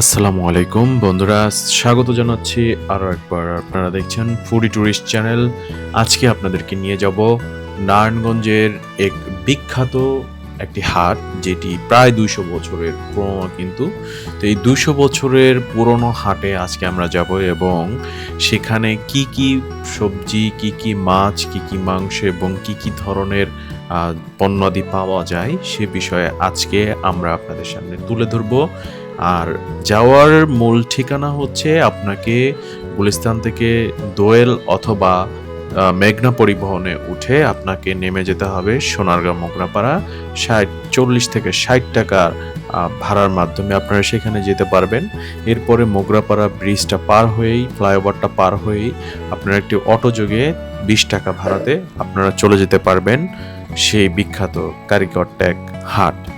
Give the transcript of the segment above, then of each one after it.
আসসালামু আলাইকুম। বন্ধুরা, স্বাগত জানাচ্ছি আরও একবার। আপনারা দেখছেন ফুডি ট্যুরিস্ট চ্যানেল আজকে আপনাদেরকে নিয়ে যাব নারায়ণগঞ্জের এক বিখ্যাত একটি হাট, যেটি প্রায় দুইশো বছরের পুরনো কিন্তু। তো এই দুইশো বছরের পুরনো হাটে আজকে আমরা যাব এবং সেখানে কি কি সবজি, কি কি মাছ, কি কি মাংস এবং কি কি ধরনের পণ্যাদি পাওয়া যায় সে বিষয়ে আজকে আমরা আপনাদের সামনে তুলে ধরবো। আর যাওয়ার মূল ঠিকানা হচ্ছে আপনাকে গুলিস্তান থেকে দোয়েল অথবা মেঘনা পরিবহনে উঠে আপনাকে নেমে যেতে হবে সোনারগাঁও মোগরাপাড়া। ষাট, চল্লিশ থেকে ষাট টাকার ভাড়ার মাধ্যমে আপনারা সেখানে যেতে পারবেন। এরপরে মোগরাপাড়া ব্রিজটা পার হয়েই, ফ্লাইওভারটা পার হয়েই আপনারা একটি অটো যোগে বিশ টাকা ভাড়াতে আপনারা চলে যেতে পারবেন। সেই বিখ্যাত কারিগর ট্যাগ হাট।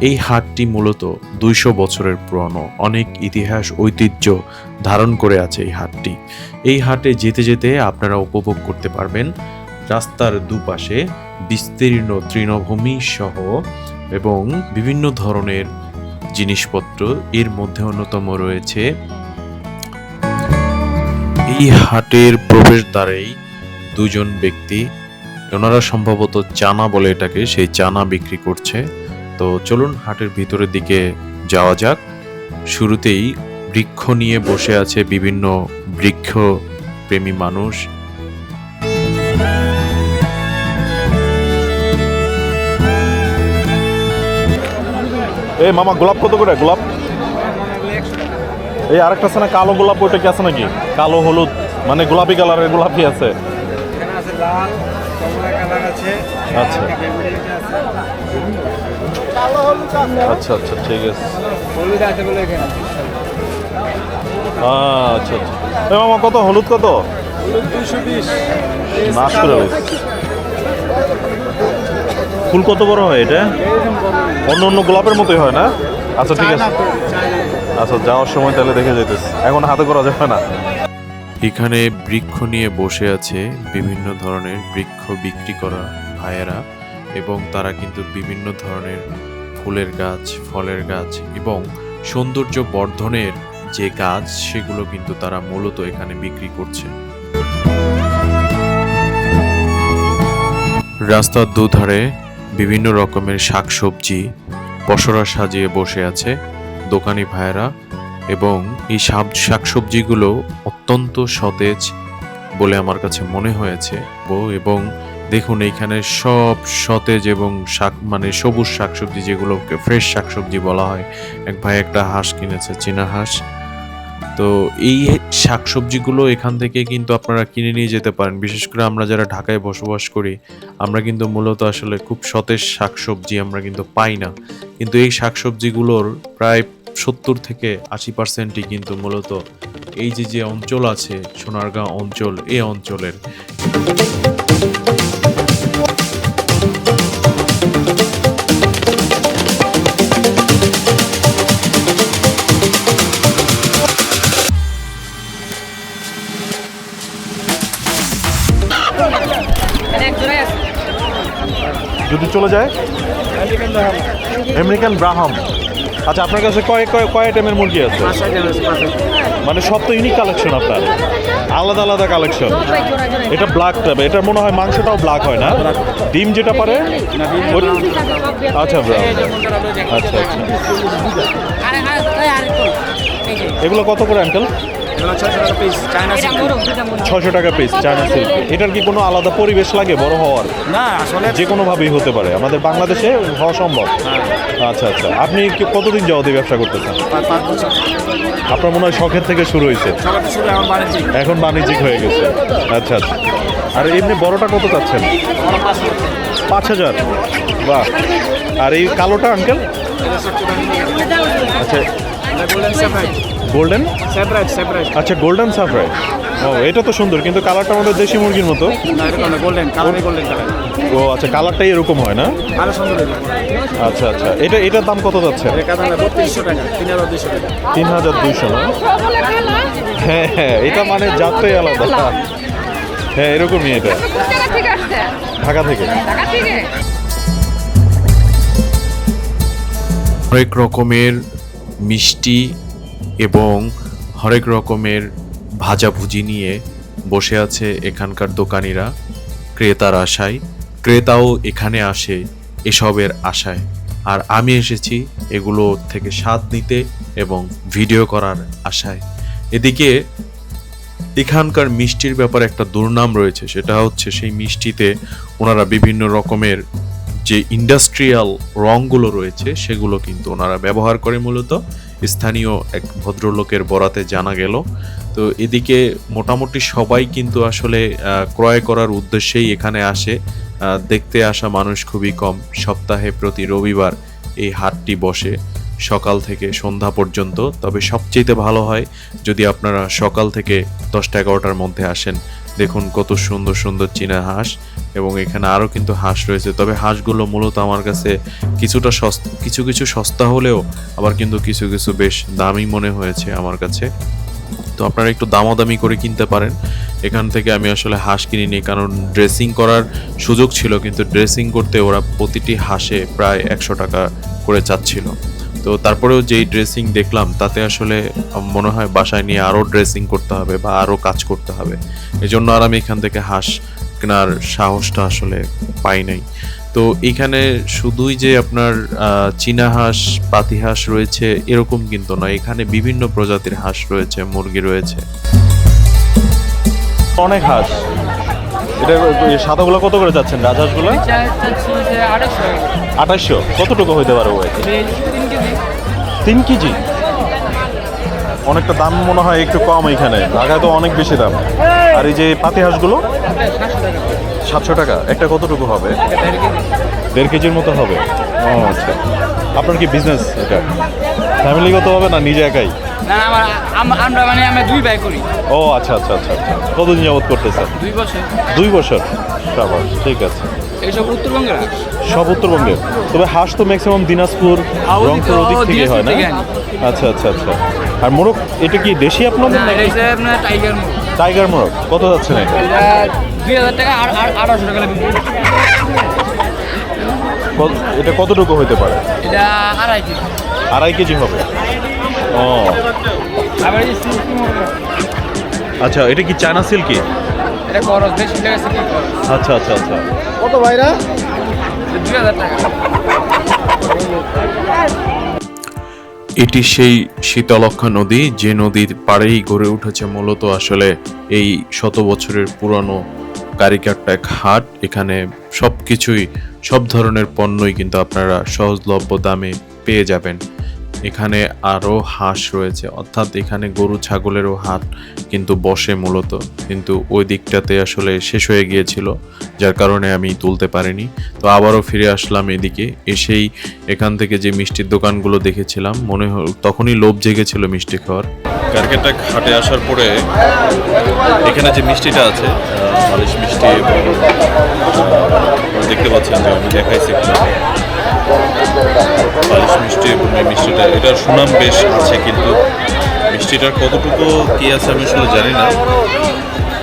এই হাটটি মূলত দুইশো বছরের পুরনো। অনেক ইতিহাস, ঐতিহ্য ধারণ করে আছে এই হাটটি। এই হাটে যেতে যেতে আপনারা উপভোগ করতে পারবেন রাস্তার দুপাশে বিস্তীর্ণ তৃণভূমি সহ এবং বিভিন্ন ধরনের জিনিসপত্র। এর মধ্যে অন্যতম রয়েছে এই হাটের প্রবেশদ্বারেই দুজন ব্যক্তি, ওনারা সম্ভবত চানা বলে এটাকে, সেই চানা বিক্রি করছে। তো চলুন হাটের ভিতরের দিকে যাওয়া যাক। শুরুতেই বৃক্ষ নিয়ে বসে আছে বিভিন্ন বৃক্ষ প্রেমী মানুষ। এই মামা, গোলাপ কত করে? গোলাপ? এই আরেকটা আছে না, কালো গোলাপ, ওইটা কি আছে নাকি? কালো, হলুদ মানে গোলাপি কালারের গোলাপি আছে লাল আছে। আচ্ছা। আচ্ছা আচ্ছা ঠিক আছে। হলুদ আছে বলে এখানে। আহ, আচ্ছা। আচ্ছা মামা কত? হলুদ কত? নাশ করে ফুল কত বড় হয় এটা? অন্য অন্য গোলাপের মতোই হয় না? আচ্ছা ঠিক আছে। আচ্ছা যাওয়ার সময় তাহলে দেখে যেতেছি এখন হাতে করা যাবে না। এখানে বৃক্ষ নিয়ে বসে আছে বিভিন্ন ধরনের বৃক্ষ বিক্রি করা ভাইয়েরা এবং তারা কিন্তু বিভিন্ন ধরনের ফুলের গাছ, ফলের গাছ এবং সৌন্দর্য বর্ধনের যে গাছ, সেগুলো কিন্তু তারা মূলত এখানে বিক্রি করছে। রাস্তার দুধারে বিভিন্ন রকমের শাকসবজি, পসরা সাজিয়ে বসে আছে দোকানি ভাইয়েরা এবং এই শাক শাকসবজিগুলো অত্যন্ত সতেজ বলে আমার কাছে মনে হয়েছে এবং দেখুন, এইখানে সব সতেজ এবং শাক মানে সবুজ শাকসবজি, যেগুলোকে ফ্রেশ শাকসবজি বলা হয়। এক ভাই একটা হাঁস কিনেছে, চীনা হাঁস। তো এই শাকসবজিগুলো এখান থেকে কিন্তু আপনারা কিনে নিয়ে যেতে পারেন। বিশেষ করে আমরা যারা ঢাকায় বসবাস করি, আমরা কিন্তু মূলত আসলে খুব সতেজ শাকসবজি আমরা কিন্তু পাই না। কিন্তু এই শাকসবজিগুলোর প্রায় সত্তর থেকে আশি পার্সেন্টই কিন্তু মূলত এই যে যে অঞ্চল আছে, সোনারগাঁও অঞ্চল এই অঞ্চলের। যদি চলে যায়? আমেরিকান ব্রাহাম। আচ্ছা আপনার কাছে কয় কয় কয় আইটেমের মুরগি আছে? মানে সব তো ইউনিক কালেকশন আপনার। আলাদা আলাদা কালেকশন এটা ব্ল্যাক টাইপ এটা মনে হয় মাংসটাও ব্ল্যাক হয় না? ডিম যেটা পারে? আচ্ছা আচ্ছা আচ্ছা। এগুলো কত করে আঙ্কেল ছশো টাকা পিস চায়না সিল্ক এটার কি কোনো আলাদা পরিবেশ লাগে বড় হওয়ার? না আসলে যে কোনোভাবেই হতে পারে। আমাদের বাংলাদেশে হওয়া সম্ভব। আচ্ছা আচ্ছা। আপনি কতদিন যাওয়াতে ব্যবসা করতেছেন? পাঁচ- পাঁচ বছর। আপনার মনে হয় শখের থেকে শুরু হয়েছে। এখন বাণিজ্যিক হয়ে গেছে। আচ্ছা আচ্ছা। আর এমনি বড়টা কত চাচ্ছেন? পাঁচ পাঁচ হাজার? বাহ। আর এই কালোটা আঙ্কেল? আচ্ছা। গোল্ডেন সেপারেট সেপারেট আচ্ছা গোল্ডেন সাফরাই ও এটা তো সুন্দর কিন্তু কালারটা আমাদের দেশি মুরগির মতো। গোল্ডেন কালারই গোল্ডেন কালার ও আচ্ছা কালারটাই এরকম হয় না? আরও সুন্দর আচ্ছা আচ্ছা এটা এটার দাম কত যাচ্ছে? তিন হাজার দুইশো না? হ্যাঁ হ্যাঁ এটা মানে জাতটাই আলাদা। হ্যাঁ এরকমই এটা। ঢাকা থেকে ঢাকা থেকে। অনেক রকমের মিষ্টি এবং হরেক রকমের ভাজাভুজি নিয়ে বসে আছে এখানকার দোকানিরা, ক্রেতার আশায়। ক্রেতাও এখানে আসে এসবের আশায়। আর আমি এসেছি এগুলো থেকে স্বাদ নিতে এবং ভিডিও করার আশায়। এদিকে এখানকার মিষ্টির ব্যাপারে একটা দুর্নাম রয়েছে, সেটা হচ্ছে সেই মিষ্টিতে ওনারা বিভিন্ন রকমের যে ইন্ডাস্ট্রিয়াল রঙগুলো রয়েছে, সেগুলো কিন্তু ওনারা ব্যবহার করে মূলত। স্থানীয় এক ভদ্রলোকের বরাতে জানা গেল। তো এদিকে মোটামুটি সবাই কিন্তু আসলে ক্রয় করার উদ্দেশ্যেই এখানে আসে। দেখতে আসা মানুষ খুবই কম। সপ্তাহে প্রতি রবিবার এই হাটটি বসে, সকাল থেকে সন্ধ্যা পর্যন্ত। তবে সবচেয়ে ভালো হয় যদি আপনারা সকাল থেকে দশটা এগারোটার মধ্যে আসেন। দেখুন কত সুন্দর সুন্দর চীনা হাঁস, এবং এখানে আরও কিন্তু হাঁস রয়েছে। তবে হাঁসগুলো মূলত আমার কাছে কিছুটা সস্তা, কিছু কিছু সস্তা হলেও আবার কিন্তু কিছু কিছু বেশ দামি মনে হয়েছে আমার কাছে। তো আপনারা একটু দামাদামি করে কিনতে পারেন। এখান থেকে আমি আসলে হাঁস কিনিনি, কারণ ড্রেসিং করার সুযোগ ছিল, কিন্তু ড্রেসিং করতে ওরা প্রতিটি হাঁসে প্রায় একশো টাকা করে চাচ্ছিল। তো তারপরেও যেই ড্রেসিং দেখলাম তাতে আসলে মনে হয় বাসায় নিয়ে আরও ড্রেসিং করতে হবে বা আরও কাজ করতে হবে। এই জন্য আর আমি এখান থেকে হাঁস কেনার সাহসটা আসলে পাই নাই। তো এখানে শুধুই যে আপনার আহ, চীনা হাঁস পাতি হাঁস রয়েছে এরকম কিন্তু নয় এখানে বিভিন্ন প্রজাতির হাঁস রয়েছে মুরগি রয়েছে। অনেক হাঁস। এটা এই সাদাগুলো কত করে যাচ্ছেন? রাজহাঁসগুলো? আঠাশশো কতটুকু হইতে পারে ওয়েট তিন কেজি? অনেকটা দাম মনে হয় একটু কম এখানে। ঢাকায় তো অনেক বেশি দাম। আর এই যে পাতি হাঁসগুলো সাতশো টাকা। একটা কতটুকু হবে? দেড় কেজির মতো হবে। ও আচ্ছা। আপনার কি বিজনেস এটা? ফ্যামিলিগত হবে না নিজে একাই? না আমার আমরা মানে আমরা দুই ভাই করি। ও আচ্ছা আচ্ছা আচ্ছা আচ্ছা। কতদিন যাবত করতেছেন? দুই বছর। দুই বছর? সাবাস ঠিক আছে। হাঁস। সব উত্তরবঙ্গের। তবে হাঁস তো ম্যাক্সিমাম দিনাজপুর রংপুর ওদিক থেকে হয় না? আচ্ছা আচ্ছা আচ্ছা। আর মোরগ এটা কি দেশি আপনাদের আপনার টাইগার টাইগার মোরগ। কত যাচ্ছে না দুই হাজার টাকা আর টাকা এটা কতটুকু হইতে পারে? এটা আড়াই কেজি। আড়াই কেজি হবে। ও। আচ্ছা এটা কি চায়না সিল্কি? এটা খরচ বেশি আচ্ছা আচ্ছা আচ্ছা। এটা দুই হাজার টাকা এটি সেই শীতলক্ষা নদী যে নদীর পাড়েই গড়ে উঠেছে মূলত আসলে এই শত বছরের পুরনো কারিকারটা এক হাট। এখানে সব কিছুই সব ধরনের পণ্যই কিন্তু আপনারা সহজলভ্য দামে পেয়ে যাবেন। এখানে আরও হাঁস রয়েছে, অর্থাৎ এখানে গরু, ছাগলেরও হাট কিন্তু বসে মূলত। কিন্তু ওই দিকটাতে আসলে শেষ হয়ে গিয়েছিল, যার কারণে আমি তুলতে পারিনি। তো আবারও ফিরে আসলাম এদিকে, এসেই এখান থেকে যে মিষ্টির দোকানগুলো দেখেছিলাম, মনে হল তখনই লোভ জেগেছিল মিষ্টি খাওয়ার। কারকেটা হাটে আসার পরে এখানে যে মিষ্টিটা আছে মালিশ মিষ্টি, দেখতে পাচ্ছেন আমি দেখাইছি মিষ্টি এবং মিষ্টিটা, এটার সুনাম বেশ আছে কিন্তু মিষ্টিটার কতটুকু কি আছে আমি আসলে জানি না।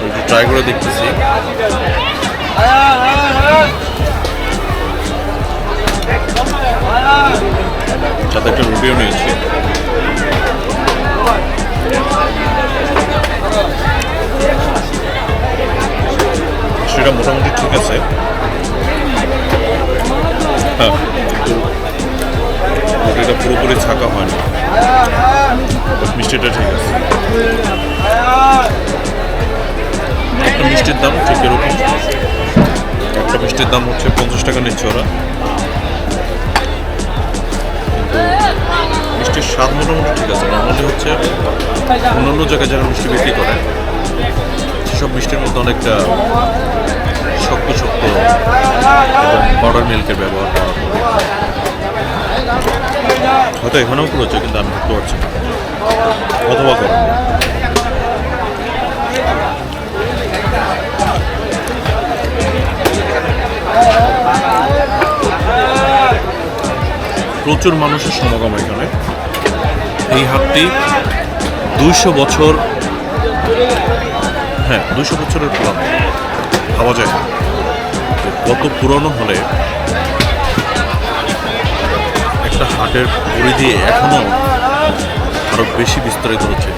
একটু ট্রাই করে দেখতেছি। সাথে একটা রুটিও নিয়েছি। সেটা মোটামুটি ঠিক আছে। হ্যাঁ। পুরোপুরি ছাকা হয় না মিষ্টিটা ঠিক আছে। একটা মিষ্টির দাম ঠিক এরকম একটা মিষ্টির দাম হচ্ছে পঞ্চাশ টাকা নিচ্ছে ওরা। মিষ্টির স্বাদ মোটামুটি ঠিক আছে। নর্মালি হচ্ছে অন্যান্য জায়গায় যারা মিষ্টি বিক্রি করে, সেসব মিষ্টির মধ্যে অনেকটা শক্ত শক্ত পাউডার মিল্কের ব্যবহার করা হয় হয়তো এখানেও করেছে কিন্তু আমি বুঝতে পারছি না। অথবা করে প্রচুর মানুষের সমাগম এখানে। এই হাটটি দুইশো বছর হ্যাঁ দুইশো বছরের পুরানো ভাবা যায়। কত পুরনো হলে হাটের পরিধি এখনও আরও বেশি বিস্তারিত হচ্ছে।